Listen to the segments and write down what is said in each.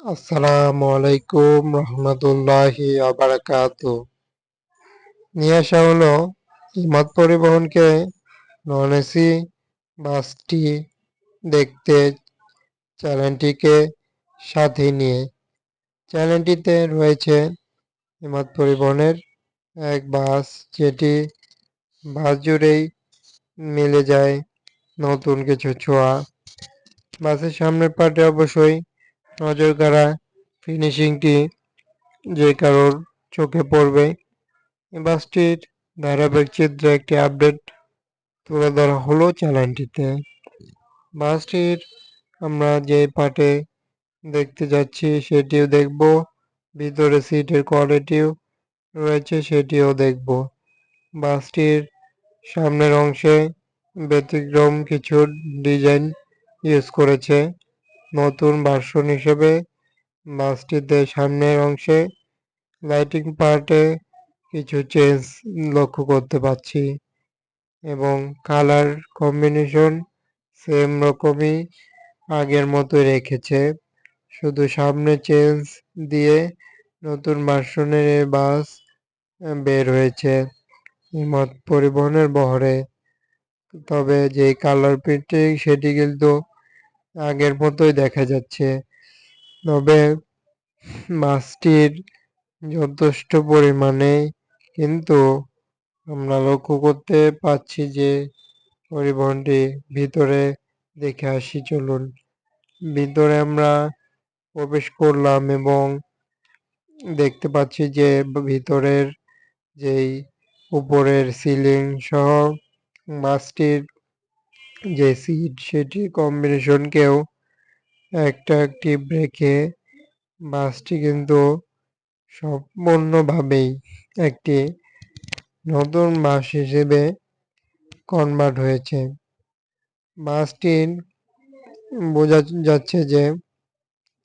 আসসালামু আলাইকুম রহমতুল্লাহি আবরাকাত নিয়ে আসা হলো ইমাদ পরিবহনকে নন এসি বাসটি দেখতে চ্যানেলটিকে সাথে নিয়ে। চ্যানেলটিতে রয়েছে ইমাদ পরিবহনের এক বাস, যেটি বাস জুড়েই মিলে যায় নতুন কিছু ছোঁয়া। বাসের সামনের পার্টে অবশ্যই নজর কাড়া ফিনিশিংটি যে কারোর চোখে পড়বে। বাসটির ধারাবাহিক চিত্রে একটি আপডেট তুলে ধরা হলো চ্যানেলটিতে বাসটির আমরা যে পার্টে দেখতে যাচ্ছি সেটিও দেখব, ভিতরে সিটের কোয়ালিটিও রয়েছে সেটিও দেখব। বাসটির সামনের অংশে ব্যতিক্রম কিছু ডিজাইন ইউজ করেছে। নতুন ভার্সন হিসেবে বাসটিতে সামনের অংশে লাইটিং পার্টে কিছু চেঞ্জ লক্ষ্য করতে পারছি এবং কালার কম্বিনেশন সেম রকমই আগের মতো রেখেছে। শুধু সামনে চেঞ্জ দিয়ে নতুন ভার্সনের এই বাস বের হয়েছে পরিবহনের বহরে। তবে যে কালার প্রিন্টিং সেটি কিন্তু আগের মতোই দেখা যাচ্ছে। তবে মাছটির যথেষ্ট পরিমাণে কিন্তু আমরা লক্ষ্য করতে পাচ্ছি যে পরিবহনটি ভিতরে দেখে আসি, চলুন। ভিতরে আমরা প্রবেশ করলাম এবং দেখতে পাচ্ছি যে ভিতরের যেই উপরের সিলিং সহ বাসটির যে সিট সেটি কম্বিনেশনকেও একটা একটি ব্রেকে বাসটি কিন্তু সম্পূর্ণভাবেই একটি নতুন বাস হিসেবে কনভার্ট হয়েছে। বাসটির বোঝা যাচ্ছে যে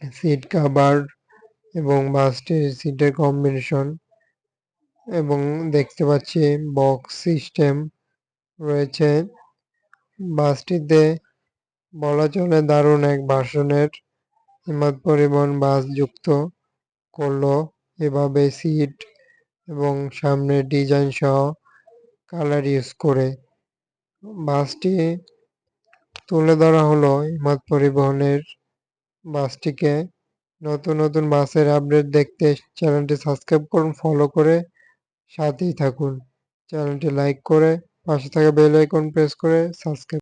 সিট কাভার এবং বাসটির সিটের কম্বিনেশন এবং দেখতে পাচ্ছি বক্স সিস্টেম রয়েছে। বাসটিতে বলা চলে দারুণ এক ভার্সনের হিমাদ পরিবহন বাস যুক্ত করল। এভাবে সিট এবং সামনে ডিজাইন সহ কালার ইউজ করে বাসটি তুলে ধরা হলো। হিমাদ পরিবহনের বাসটিকে নতুন নতুন বাসের আপডেট দেখতে চ্যানেলটি সাবস্ক্রাইব করুন, ফলো করে সাথেই থাকুন। চ্যানেলটি লাইক করে পাশে থাকা বেল আইকন প্রেস করে সাবস্ক্রাইব